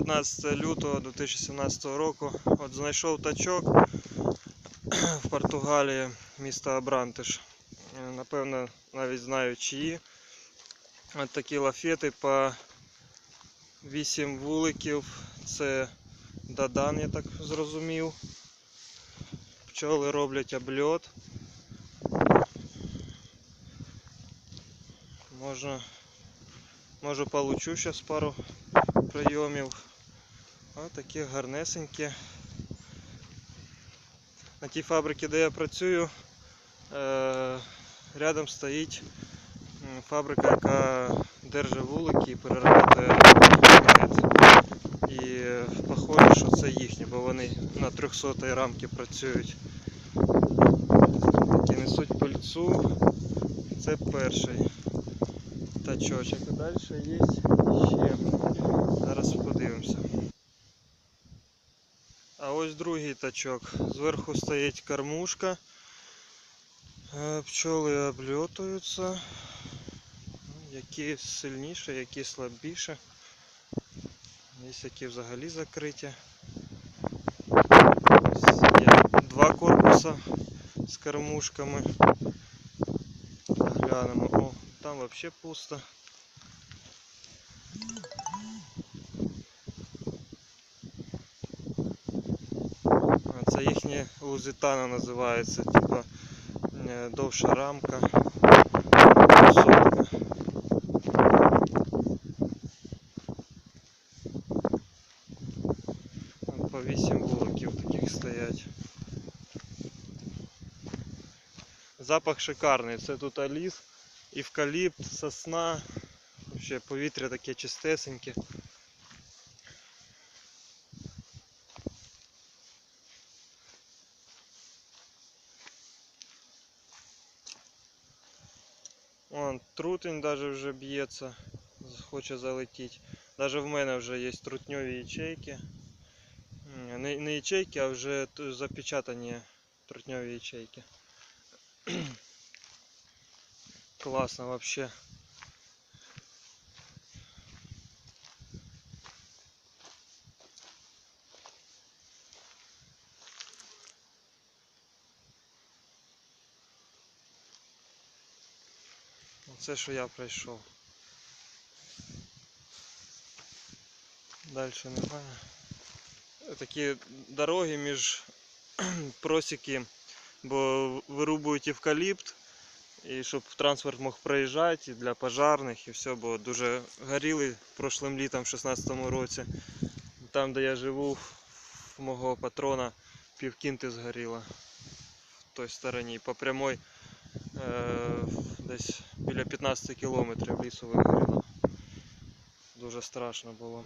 19 лютого 2017 року. От знайшов тачок в Португалії, місто Абрантиш. Е, Напевно, навіть знаю чиї. От такі лафети по 8 вуликів. Це Дадан, я так зрозумів. Пчоли роблять обльот. Можна, може получу зараз пару прийомів. Ось такі гарнесенькі. На тій фабриці, де я працюю, е, рядом стоїть фабрика, яка держить вулики і переробляє. І похоже, що це їхні, бо вони на 300 рамки працюють. Такі несуть пильцу. Це перший тачочок. Далі є ще. Зараз подивимося. А ось другий тачок. Зверху стоїть кормушка. Е, Пчоли обльотуються. Ну, Які сильніше, які слабіше. Є які взагалі закриті. Є два корпуса з кормушками. Глянемо. О, там взагалі пусто. Це їхні лузитана називається, типа е, довша рамка. По 8 вуликів таких стоять. Запах шикарний. Це тут аліс, евкаліпт, сосна. Ще повітря таке чистесеньке. Вон, трутень даже вже б'ється, хоче залетіти. Даже в мене вже є трутньові ячейки. Не, не ячейки, а вже запечатані трутньові ячейки. Класно вообще. Це що я пройшов. Далі немає. Такі дороги між просіки, бо вирубують евкаліпт, і щоб транспорт мог проїжджати і для пожарних і все, бо дуже горіли прошлим літом в 16-му році. Там, де я живу, в мого патрона півкінти згоріло в той стороні. По прямой десь біля 15 кілометрів лісу вигоріло. Дуже страшно було.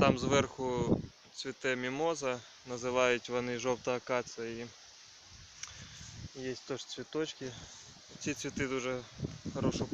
Там зверху цвіте мімоза, називають вони жовта акація і є теж цвіточки. Ці цвіти дуже хорошу